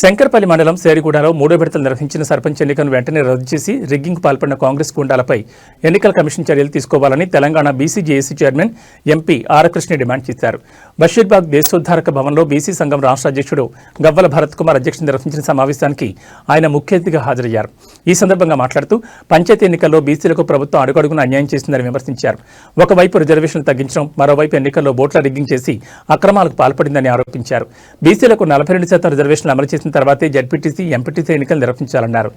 శంకర్పల్లి మండలం సేరిగూడలో మూడో విడతలు నిర్వహించిన సర్పంచ్ ఎన్నికను వెంటనే రద్దు చేసి రిగ్గింగ్ పాల్పడిన కాంగ్రెస్ గుండాలపై ఎన్నికల కమిషన్ చర్యలు తీసుకోవాలని తెలంగాణ బీసీజేఏసీ చైర్మన్ ఎంపీ ఆరకృష్ణ డిమాండ్ చేశారు. బషీర్బాగ్ దేశోద్ధారక భవన్లో బీసీ సంఘం రాష్ట్ర అధ్యక్షుడు గవ్వల భరత్ కుమార్ అధ్యక్షత నిర్వహించిన సమావేశానికి ఆయన ముఖ్య అతిథిగా హాజరయ్యారు. ఈ సందర్భంగా మాట్లాడుతూ పంచాయతీ ఎన్నికల్లో బీసీలకు ప్రభుత్వం అడుగడుగున అన్యాయం చేసిందని విమర్శించారు. ఒకవైపు రిజర్వేషన్లు తగ్గించడం మరోవైపు ఎన్నికల్లో ఓట్ల రిగ్గింగ్ చేసి అక్రమాలకు పాల్పడిందని ఆరోపించారు. బీసీలకు నలభై రెండు శాతం రిజర్వేషన్లు అమలు చేసిన తర్వాతే జడ్పీటీసీ ఎంపీటీసీ ఎన్నికలు నిర్వహించాలన్నారు.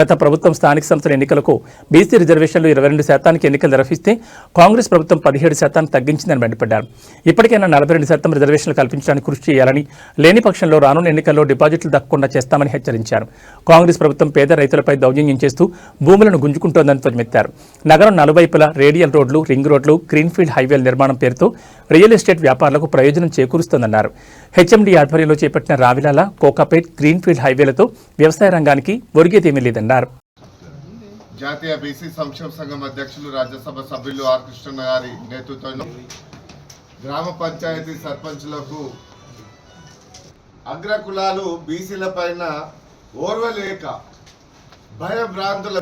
గత ప్రభుత్వం స్థానిక సంస్థల ఎన్నికలకు బీసీ రిజర్వేషన్లు ఇరవై రెండు శాతానికి ఎన్నికలు నిర్వహిస్తే కాంగ్రెస్ ప్రభుత్వం పదిహేడు శాతానికి తగ్గించిందని మండిపడ్డారు. ఇప్పటికైనా నలభై రెండు శాతం రిజర్వేషన్లు కల్పించడానికి కృషి చేయాలని లేని పక్షంలో రానున్న ఎన్నికల్లో డిపాజిట్లు దక్కకుండా చేస్తామని హెచ్చరించారు. కాంగ్రెస్ ప్రభుత్వం పేద రైతులపై దౌర్జన్యం చేస్తూ భూములను గుంజుకుంటోందని ధ్వజమెత్తారు. నగరం నలువైపులా రేడియల్ రోడ్లు రింగ్ రోడ్లు గ్రీన్ఫీల్డ్ హైవేల నిర్మాణం పేరుతో రియల్ ఎస్టేట్ వ్యాపారులకు ప్రయోజనం చేకూరుస్తోందన్నారు. హెచ్ఎండి ఆధ్వర్యంలో చేపట్టిన రావిలాల కోకాపేట్ గ్రీన్ఫీల్డ్ హైవేలతో వ్యవసాయ రంగానికి ఒరిగేదేమీ లేదన్నారు. జాతీయ బీసీ సంక్షేమ సంఘం అధ్యక్షులు రాజ్యసభ సభ్యులు ఆర్ కృష్ణన్న గారి నేతృత్వంలో గ్రామ పంచాయతీ సర్పంచులకు అగ్రకులాలు బీసీల పైన ఓర్వలేక భయభ్రాంతుల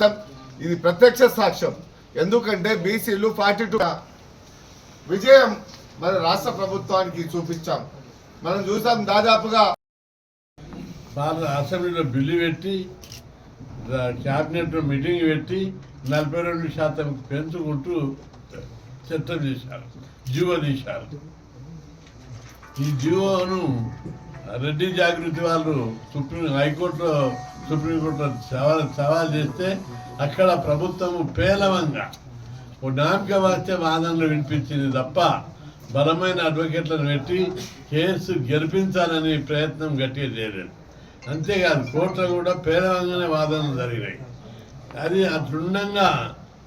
ఇది ప్రత్యక్ష సాక్ష్యం. ఎందుకంటే బీసీలు ఫార్టీ టూ విజయం మన రాష్ట్ర ప్రభుత్వానికి చూపించాం. మనం చూసాం దాదాపుగా పార్ల అసెంబ్లీలో బిల్లు పెట్టి క్యాబినెట్ మీటింగ్ పెట్టి నలభై రెండు శాతం పెంచుకుంటూ చట్టం చేశారు జీవో తీశారు. ఈ జీవోను రెడ్డి జాగృతి వాళ్ళు సుప్రీం హైకోర్టులో సుప్రీంకోర్టులో సవాల్ సవాల్ చేస్తే అక్కడ ప్రభుత్వము పేలవంగా ఓ నామిక వాస్తే వాదనలు వినిపించింది తప్ప బలమైన అడ్వకేట్లను పెట్టి కేసు గెలిపించాలని ప్రయత్నం గట్టిగా చేయలేదు. అంతేకాదు కోర్టులో కూడా పేలవంగానే వాదనలు జరిగినాయి. అది అట్లుండగా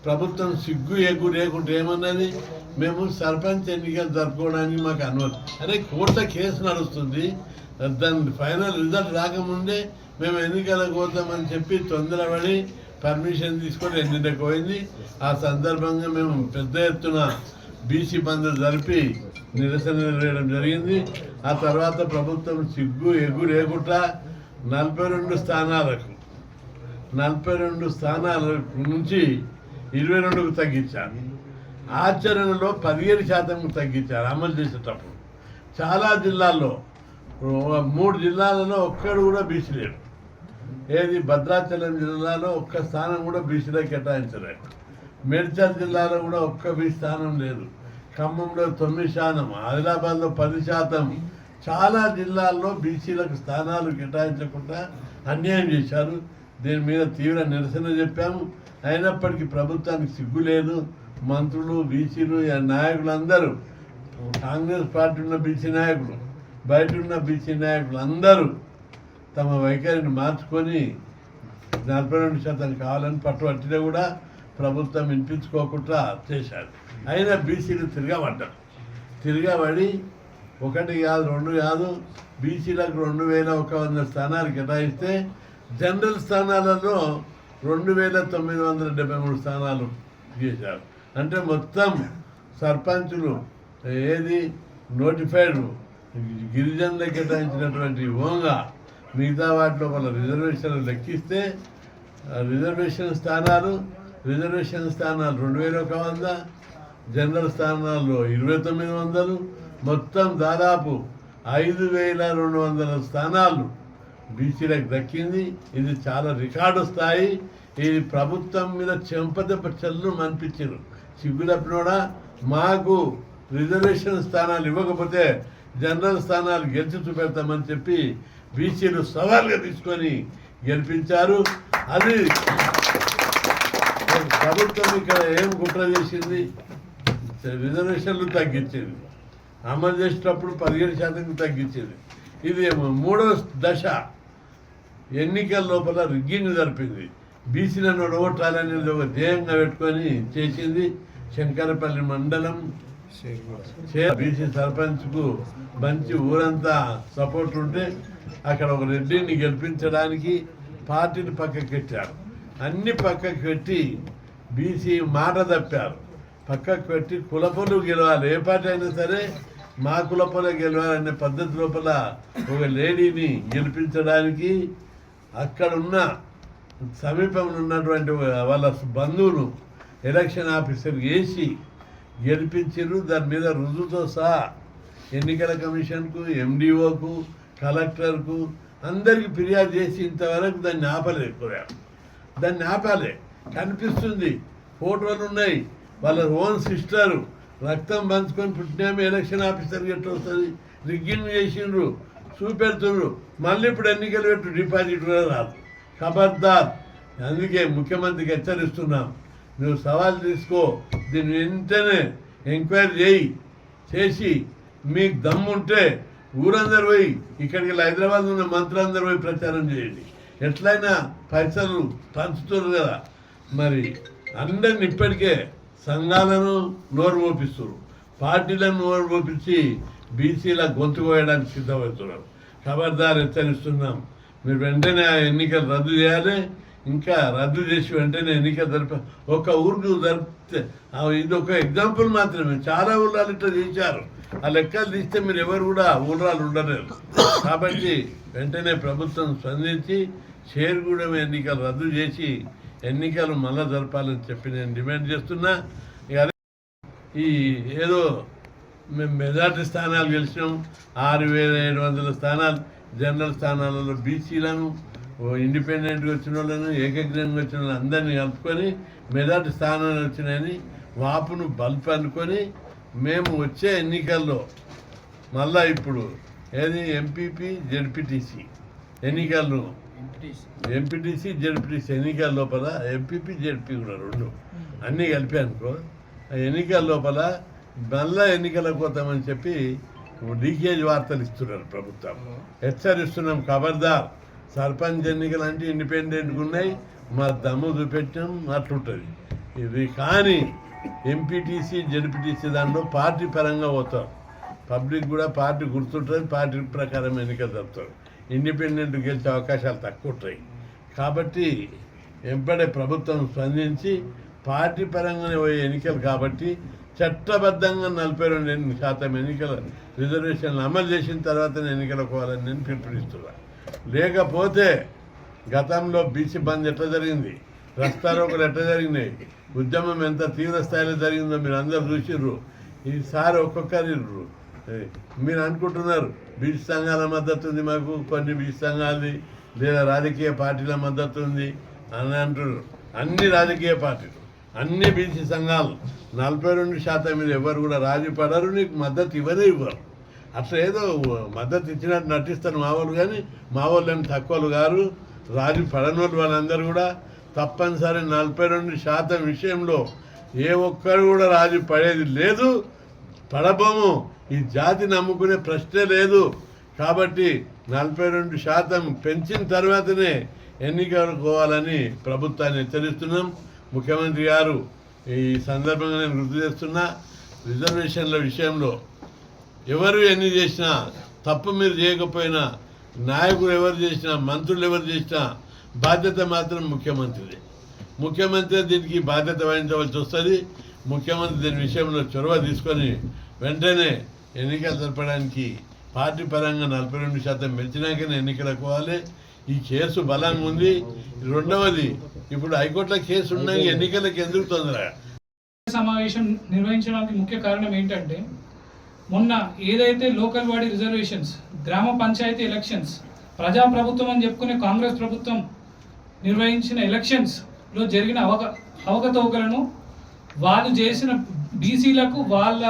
ప్రభుత్వం సిగ్గు ఎగ్గు లేకుంటే ఏమన్నది? మేము సర్పంచ్ ఎన్నికలు జరుపుకోవడానికి మాకు అనుమతి. అరే కోర్టులో కేసు నడుస్తుంది. దాని ఫైనల్ రిజల్ట్ రాకముందే మేము ఎన్నికలకు పోతామని చెప్పి తొందరపడి పర్మిషన్ తీసుకొని ఎన్నికలకు పోయింది. ఆ సందర్భంగా మేము పెద్ద ఎత్తున బీసీ బంద్ జరిపి నిరసన వేయడం జరిగింది. ఆ తర్వాత ప్రభుత్వం సిగ్గు ఎగ్గు లేకుండా నలభై రెండు స్థానాలకు నలభై రెండు స్థానాల నుంచి ఇరవై రెండుకు తగ్గించాను ఆచరణలో పదిహేను శాతం తగ్గించారు అమలు చేసేటప్పుడు. చాలా జిల్లాల్లో మూడు జిల్లాలలో ఒక్కడు కూడా బీసీ లేడు ఏది భద్రాచలం జిల్లాలో ఒక్క స్థానం కూడా బీసీలో కేటాయించలేదు. మేడ్చల్ జిల్లాలో కూడా ఒక్క బీసీ స్థానం లేదు. ఖమ్మంలో తొమ్మిది శాతం ఆదిలాబాద్లో పది శాతం చాలా జిల్లాల్లో బీసీలకు స్థానాలు కేటాయించకుండా అన్యాయం చేశారు. దీని మీద తీవ్ర నిరసన చెప్పాము. అయినప్పటికీ ప్రభుత్వానికి సిగ్గు లేదు. మంత్రులు బీసీలు నాయకులు అందరూ కాంగ్రెస్ పార్టీ ఉన్న బీసీ నాయకులు బయట ఉన్న బీసీ నాయకులు అందరూ తమ వైఖరిని మార్చుకొని నలభై రెండు శాతం కావాలని పట్టుబట్టినా కూడా ప్రభుత్వం వినిపించుకోకుండా చేశారు. అయినా బీసీలు తిరగబడ్డారు. తిరగబడి ఒకటి కాదు రెండు కాదు బీసీలకు రెండు వేల ఒక వంద స్థానాలు కేటాయిస్తే జనరల్ స్థానాలలో రెండు వేల తొమ్మిది వందల డెబ్బై మూడు స్థానాలు చేశారు అంటే మొత్తం సర్పంచులు ఏది నోటిఫైడ్ గిరిజనులకు కేటాయించినటువంటి ఓంగా మిగతా వాటిలో వాళ్ళ రిజర్వేషన్లు లెక్కిస్తే రిజర్వేషన్ స్థానాలు రిజర్వేషన్ స్థానాలు రెండు వేల ఒక వంద జనరల్ స్థానాల్లో ఇరవై తొమ్మిది వందలు మొత్తం దాదాపు ఐదు వేల రెండు వందల స్థానాలు బీసీలకు దక్కింది. ఇది చాలా రికార్డు స్థాయి. ఇది ప్రభుత్వం మీద చెంపదెప్ప చల్లు అనిపించారు సిగ్గులప్పినోడా మాకు రిజర్వేషన్ స్థానాలు ఇవ్వకపోతే జనరల్ స్థానాలు గెలిచి చూపెడతామని చెప్పి బీసీలు సవాల్గా తీసుకొని గెలిపించారు. అది ప్రభుత్వం ఇక్కడ ఏం కుట్ర చేసింది? రిజర్వేషన్లు తగ్గించింది. అమలు చేసేటప్పుడు పదిహేడు శాతం తగ్గించింది. ఇది మూడో దశ. ఎన్నికల లోపల రిగ్గింగ్ జరిపింది. బీసీలను ఒడగొట్టాలనేది ఒక ధ్యేయంగా పెట్టుకొని చేసింది శంకరపల్లి మండలం. బీసీ సర్పంచ్కు మంచి ఊరంతా సపోర్ట్ ఉంటే అక్కడ ఒక రెడ్డిని గెలిపించడానికి పార్టీని పక్కకు పెట్టారు. అన్ని పక్కకు పెట్టి బీసీ మాట తప్పారు. పక్కకు పెట్టి కులపలు గెలవాలి. ఏ పార్టీ అయినా సరే మా కులపల గెలవాలనే పద్ధతి లోపల ఒక లేడీని గెలిపించడానికి అక్కడ ఉన్న సమీపంలో ఉన్నటువంటి వాళ్ళ బంధువులు ఎలక్షన్ ఆఫీసర్ వేసి గెలిపించారు దాని మీద రుజువుతో సహా ఎన్నికల కమిషన్కు ఎండిఓకు కలెక్టర్కు అందరికీ ఫిర్యాదు చేసి ఇంతవరకు దాన్ని ఆపలేకపోయారు. దాన్ని ఆపాలి. కనిపిస్తుంది ఫోటోలు ఉన్నాయి. వాళ్ళ ఓన్ సిస్టరు రక్తం పంచుకొని పుట్టినామే ఎలక్షన్ ఆఫీసర్కి ఎట్లా వస్తుంది? రిగ్గింగ్ చేసిండ్రు చూపెడుతుండ్రు. మళ్ళీ ఇప్పుడు ఎన్నికలు పెట్టు డిపాజిట్ కూడా రాదు. ఖబర్దార్ అందుకే ముఖ్యమంత్రికి హెచ్చరిస్తున్నాం. నువ్వు సవాల్ తీసుకో దీన్ని వెంటనే ఎంక్వైరీ చేయి. చేసి మీకు దమ్ముంటే ఊరందరు పోయి ఇక్కడికి వెళ్ళి హైదరాబాద్ ఉన్న మంత్రులందరూ పోయి ప్రచారం చేయండి. ఎట్లయినా పైసలు పంచుతున్నారు కదా. మరి అందరిని ఇప్పటికే సంఘాలను నోరు మోపిస్తున్నారు పార్టీలను నోరు మోపించి బీసీల గొంతు కోయడానికి సిద్ధమవుతున్నారు. ఖబర్దార్ హెచ్చరిస్తున్నాం. మీరు వెంటనే ఆ ఎన్నికలు రద్దు చేయాలి. ఇంకా రద్దు చేసి వెంటనే ఎన్నిక జరిప ఒక ఊరికి జరిపితే ఆ ఇది ఒక ఎగ్జాంపుల్ మాత్రమే. చాలా ఊళ్ళాలు ఇట్లా చేశారు. ఆ లెక్కలు తీస్తే మీరు ఎవరు కూడా ఊళ్ళాలు ఉండలేరు. కాబట్టి వెంటనే ప్రభుత్వం స్పందించి షేర్గూడెం ఎన్నికలు రద్దు చేసి ఎన్నికలు మళ్ళా జరపాలని చెప్పి నేను డిమాండ్ చేస్తున్నా. ఇక అదే ఈ ఏదో మేము మెజార్టీ స్థానాలు గెలిచినాం. ఆరు వేల ఏడు వందల స్థానాలు జనరల్ స్థానాలలో బీసీలను ఇండిపెండెంట్గా వచ్చిన వాళ్ళను ఏకగ్రంగా వచ్చిన వాళ్ళని అందరినీ కలుపుకొని మెజార్టీ స్థానాలు వచ్చినాయని వాపును బల్బ్ అనుకొని మేము వచ్చే ఎన్నికల్లో మళ్ళా ఇప్పుడు ఏది? ఎంపీపీ జెడ్పీటీసీ ఎన్నికలను ఎంపీటీసీ జెడ్పీటీసీ ఎన్నికల లోపల ఎంపీపీ జెడ్పీ కూడా రెండు. అన్నీ కలిపి అనుకో. ఆ ఎన్నికల లోపల మళ్ళా ఎన్నికలకు పోతామని చెప్పి లీకేజ్ వార్తలు ఇస్తున్నారు ప్రభుత్వం. హెచ్చరిస్తున్నాం ఖబర్దార్ సర్పంచ్ ఎన్నికలు అంటే ఇండిపెండెంట్గా ఉన్నాయి. మా దమ్ము చూపెట్టాం అట్లుంటుంది. ఇది కానీ ఎంపీటీసీ జెడ్పీటీసీ దాంట్లో పార్టీ పరంగా పోతాం. పబ్లిక్ కూడా పార్టీ గుర్తుంటుంది పార్టీ ప్రకారం ఎన్నికలు జరుపుతారు. ఇండిపెండెంట్ గెలిచే అవకాశాలు తక్కువ ఉంటాయి. కాబట్టి వెంబడే ప్రభుత్వం స్పందించి పార్టీ పరంగానే పోయే ఎన్నికలు కాబట్టి చట్టబద్ధంగా నలభై రెండు ఎన్ని శాతం ఎన్నికల రిజర్వేషన్లు అమలు చేసిన తర్వాతనే ఎన్నికలకు పోవాలని నేను పిలుపునిస్తున్నా. లేకపోతే గతంలో బీసీ బంద్ ఎట్లా జరిగింది? రస్తారోకలు ఎట్లా జరిగినాయి? ఉద్యమం ఎంత తీవ్ర స్థాయిలో జరిగిందో మీరు అందరూ చూసిర్రు. ఈసారి ఒక్కొక్కరు మీరు అనుకుంటున్నారు బీచ్ సంఘాల మద్దతు ఉంది మాకు కొన్ని బీచ్ సంఘాలది లేదా రాజకీయ పార్టీల మద్దతు ఉంది అని అంటున్నారు. అన్ని రాజకీయ పార్టీలు అన్ని బీసీ సంఘాలు నలభై రెండు శాతం మీద ఎవరు కూడా రాజీ పడరు నీకు మద్దతు ఇవ్వనే ఇవ్వరు. అట్లా ఏదో మద్దతు ఇచ్చినట్టు నటిస్తారు మా వాళ్ళు కానీ మా వాళ్ళు తక్కువలు గారు రాజు పడని వాళ్ళు వాళ్ళందరూ కూడా తప్పనిసరి నలభై రెండు శాతం విషయంలో ఏ ఒక్కరు కూడా రాజు పడేది లేదు. పడబోము. ఈ జాతి నమ్ముకునే ప్రశ్నే లేదు. కాబట్టి నలభై రెండు శాతం పెంచిన తర్వాతనే ఎన్నికలుకోవాలని ప్రభుత్వాన్ని హెచ్చరిస్తున్నాం. ముఖ్యమంత్రి గారు ఈ సందర్భంగా నేను గుర్తు చేస్తున్నా రిజర్వేషన్ల విషయంలో ఎవరు ఎన్ని చేసినా తప్పు మీరు చేయకపోయినా నాయకులు ఎవరు చేసినా మంత్రులు ఎవరు చేసినా బాధ్యత మాత్రం ముఖ్యమంత్రిది. ముఖ్యమంత్రి దీనికి బాధ్యత వహించవలసి వస్తుంది. ముఖ్యమంత్రి దీని విషయంలో చొరవ తీసుకొని వెంటనే ఎన్నికలు జరపడానికి పార్టీ పరంగా నలభై రెండు శాతం మెచ్చినాకనే ఎన్నికలకు పోవాలి ఈ కేసు బలంగా ఉంది. రెండవది ఇప్పుడు హైకోర్టులో కేసు ఉన్నాయి ఎన్నికలకు ఎందుకు తొందర సమావేశం నిర్వహించడానికి ముఖ్య కారణం ఏంటంటే మొన్న ఏదైతే లోకల్ బాడీ రిజర్వేషన్స్ గ్రామ పంచాయతీ ఎలక్షన్స్ ప్రజాప్రభుత్వం అని చెప్పుకునే కాంగ్రెస్ ప్రభుత్వం నిర్వహించిన ఎలక్షన్స్లో జరిగిన అవక అవకతవకలను వాళ్ళు చేసిన బీసీలకు వాళ్ళ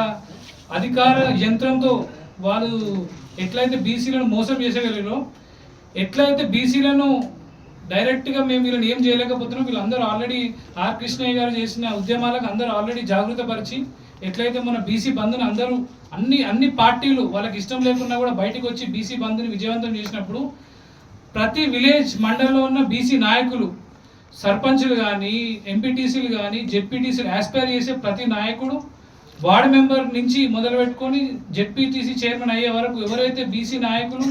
అధికార యంత్రంతో వాళ్ళు ఎట్లయితే బీసీలను మోసం చేసేయగలిగారో ఎట్లయితే బీసీలను డైరెక్ట్గా మేము వీళ్ళని ఏం చేయలేకపోతున్నాం వీళ్ళందరూ ఆల్రెడీ ఆర్ కృష్ణయ్య గారు చేసిన ఉద్యమాలకు అందరూ ఆల్రెడీ జాగృతపరిచి ఎట్లయితే మన బీసీ బంధుని అందరూ అన్ని అన్ని పార్టీలు వాళ్ళకి ఇష్టం లేకున్నా కూడా బయటకు వచ్చి బీసీ బంధుని విజయవంతం చేసినప్పుడు ప్రతి విలేజ్ మండలంలో ఉన్న బీసీ నాయకులు సర్పంచ్లు కానీ ఎంపీటీసీలు కానీ జెడ్పీటీసీలు ఆస్పైర్ చేసే ప్రతి నాయకుడు వార్డు మెంబర్ నుంచి మొదలు పెట్టుకొని జెడ్పీటీసీ చైర్మన్ అయ్యే వరకు ఎవరైతే బీసీ నాయకులు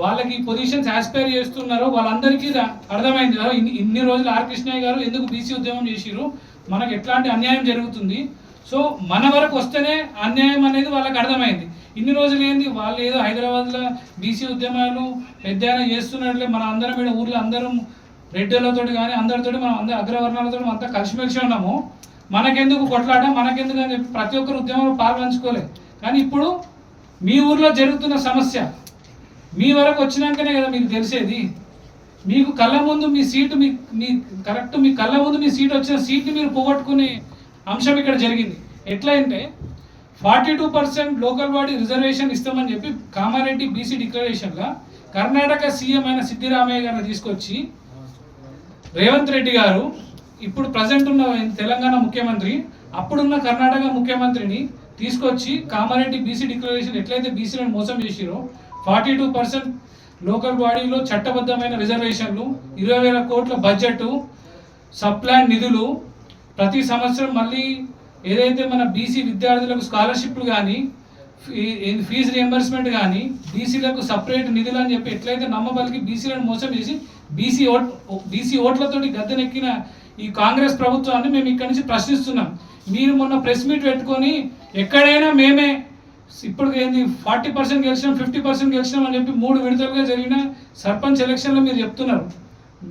వాళ్ళకి పొజిషన్స్ ఆస్పైర్ చేస్తున్నారో వాళ్ళందరికీ అర్థమైంది. కదా ఇన్ని ఇన్ని రోజులు ఆర్ కృష్ణయ్య గారు ఎందుకు బీసీ ఉద్యమం చేసిరు మనకు ఎట్లాంటి అన్యాయం జరుగుతుంది? సో మన వరకు వస్తేనే అన్యాయం అనేది వాళ్ళకి అర్థమైంది. ఇన్ని రోజులు ఏంది? వాళ్ళు ఏదో హైదరాబాద్లో బీసీ ఉద్యమాలు పెద్ద చేస్తున్నట్లే మన అందరం ఇక్కడ ఊర్లో అందరం రెడ్డిలతో కానీ అందరితో మనం అందరి అగ్రవర్ణాలతో మనం అంతా కలిసిమెలిసి ఉన్నాము. మనకెందుకు కొట్లాట మనకెందుకు అని ప్రతి ఒక్కరు ఉద్యమంలో పాల్పంచుకోలే. కానీ ఇప్పుడు మీ ఊర్లో జరుగుతున్న సమస్య మీ వరకు వచ్చినాకనే కదా మీకు తెలిసేది. మీకు కళ్ళ ముందు మీ సీటు మీ మీ కరెక్ట్ మీ కళ్ళ ముందు మీ సీట్ వచ్చిన సీట్ని మీరు పోగొట్టుకునే అంశం ఇక్కడ జరిగింది. ఎట్లా అంటే forty two percent local body reservation ఇస్తామని చెప్పి కామారెడ్డి బీసీ డిక్లరేషన్గా కర్ణాటక సీఎం అయిన సిద్ధిరామయ్య గారిని తీసుకొచ్చి రేవంత్ రెడ్డి గారు ఇప్పుడు ప్రజెంట్ ఉన్న తెలంగాణ ముఖ్యమంత్రి అప్పుడున్న కర్ణాటక ముఖ్యమంత్రిని తీసుకొచ్చి కామారెడ్డి బీసీ డిక్లరేషన్ ఎట్లయితే బీసీలను మోసం చేసిరో ఫార్టీ టూ పర్సెంట్ లోకల్ బాడీలో చట్టబద్ధమైన రిజర్వేషన్లు ఇరవై వేల కోట్ల బడ్జెట్ సప్లాన్ నిధులు ప్రతి సంవత్సరం మళ్ళీ ఏదైతే మన బీసీ విద్యార్థులకు స్కాలర్షిప్లు కానీ ఫీజు రియంబర్స్మెంట్ కానీ బీసీలకు సపరేట్ నిధులు అని చెప్పి ఎట్లయితే నమ్మబలికి బీసీలను మోసం చేసి బీసీ ఓట్ బీసీ ఓట్లతోటి గద్దెనెక్కిన ఈ కాంగ్రెస్ ప్రభుత్వాన్ని మేము ఇక్కడి నుంచి ప్రశ్నిస్తున్నాం. మీరు మొన్న ప్రెస్ మీట్ పెట్టుకొని ఎక్కడైనా మేమే ఇప్పుడు ఏంది ఫార్టీ పర్సెంట్ గెలిచినాం ఫిఫ్టీ పర్సెంట్ గెలిచినాం అని చెప్పి మూడు విడతలుగా జరిగిన సర్పంచ్ ఎలక్షన్లో మీరు చెప్తున్నారు.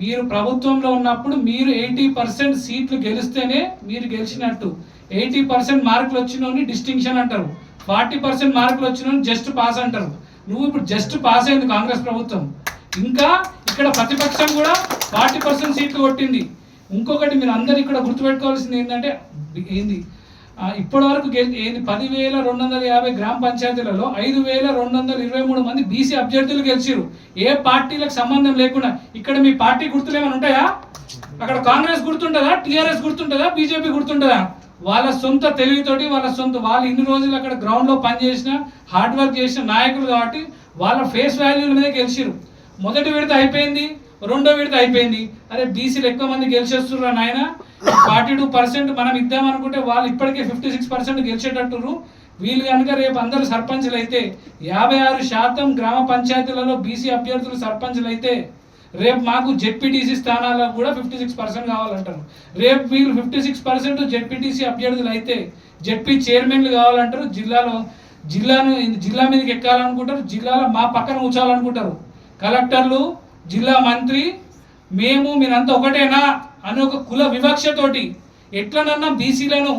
మీరు ప్రభుత్వంలో ఉన్నప్పుడు మీరు ఎయిటీ పర్సెంట్ సీట్లు గెలిస్తేనే మీరు గెలిచినట్టు. ఎయిటీ పర్సెంట్ మార్కులు వచ్చినోని డిస్టింక్షన్ అంటారు. ఫార్టీ పర్సెంట్ మార్కులు వచ్చినోని జస్ట్ పాస్ అంటారు. నువ్వు ఇప్పుడు జస్ట్ పాస్ అయింది కాంగ్రెస్ ప్రభుత్వం. ఇంకా ఇక్కడ ప్రతిపక్షం కూడా ఫార్టీ పర్సెంట్ సీట్లు కొట్టింది. ఇంకొకటి మీరు అందరు ఇక్కడ గుర్తుపెట్టుకోవాల్సింది ఏంటంటే ఏంది? ఇప్పటి వరకు ఏంది? పదివేల రెండు వందల యాభై గ్రామ పంచాయతీలలో ఐదు వేల రెండు వందల ఇరవై మూడు మంది బీసీ అభ్యర్థులు గెలిచారు ఏ పార్టీలకు సంబంధం లేకుండా. ఇక్కడ మీ పార్టీ గుర్తులు ఏమైనా ఉంటాయా? అక్కడ కాంగ్రెస్ గుర్తుంటుందా? టీఆర్ఎస్ గుర్తుంటుందా? బీజేపీ గుర్తుంటుందా? వాళ్ళ సొంత తెలివితోటి వాళ్ళ సొంత వాళ్ళు ఇన్ని రోజులు అక్కడ గ్రౌండ్లో పనిచేసిన హార్డ్ వర్క్ చేసిన నాయకులు కాబట్టి వాళ్ళ ఫేస్ వాల్యూల మీద గెలిచిరు మొదటి విడత అయిపోయింది రెండో విడత అయిపోయింది. అరే బీసీలు ఎక్కువ మంది గెలిచేస్తున్నారు నాయన? ఫార్టీ టూ పర్సెంట్ మనం ఇద్దాం అనుకుంటే వాళ్ళు ఇప్పటికే ఫిఫ్టీ సిక్స్ పర్సెంట్ గెలిచేటట్టురు వీళ్ళు కనుక రేపు అందరూ సర్పంచులు అయితే యాభై ఆరు శాతం గ్రామ పంచాయతీలలో బీసీ అభ్యర్థులు సర్పంచులు అయితే రేపు మాకు జెడ్పీటీసీ స్థానాలకు కూడా ఫిఫ్టీ సిక్స్ పర్సెంట్ కావాలంటారు. రేపు మీరు ఫిఫ్టీ సిక్స్ పర్సెంట్ జెడ్పీటీసీ అభ్యర్థులు అయితే జెడ్పీ చైర్మన్లు కావాలంటారు జిల్లాలో జిల్లాను జిల్లా మీదకి ఎక్కాలనుకుంటారు జిల్లాలో మా పక్కన ఉంచాలనుకుంటారు కలెక్టర్లు జిల్లా మంత్రి మేము మీరంతా ఒకటేనా అనే ఒక కుల వివక్షతోటి ఎట్లనన్నా బీసీలను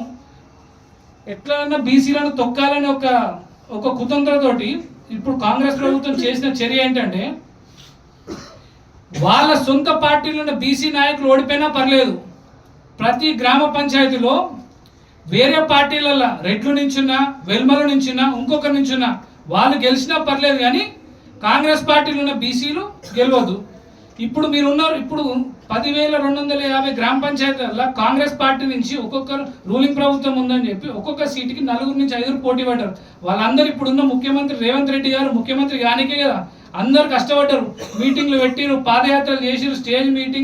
ఎట్లనన్నా బీసీలను తొక్కాలని ఒక ఒక కుతంత్రతోటి ఇప్పుడు కాంగ్రెస్ ప్రభుత్వం చేసిన చర్య ఏంటంటే వాళ్ళ సొంత పార్టీలో ఉన్న బీసీ నాయకులు ఓడిపోయినా పర్లేదు. ప్రతి గ్రామ పంచాయతీలో వేరే పార్టీలలో రెడ్లు నించున్నా వెల్మల నించున్నా ఇంకొకరి నించున్నా వాళ్ళు గెలిచినా పర్లేదు కానీ కాంగ్రెస్ పార్టీలో ఉన్న బీసీలు గెలవద్దు. ఇప్పుడు మీరు ఉన్నారు ఇప్పుడు పదివేల రెండు వందల యాభై గ్రామ పంచాయతీలలో కాంగ్రెస్ పార్టీ నుంచి ఒక్కొక్కరు రూలింగ్ ప్రభుత్వం ఉందని చెప్పి ఒక్కొక్క సీటుకి నలుగురు నుంచి ఐదుగురు పోటీ పడ్డారు. వాళ్ళందరూ ఇప్పుడున్న ముఖ్యమంత్రి రేవంత్ రెడ్డి గారు ముఖ్యమంత్రి కానికే కదా. అందరు కష్టపడ్డారు. మీటింగ్లు పెట్టిరు పాదయాత్రలు చేసిరు స్టేజ్ మీటింగ్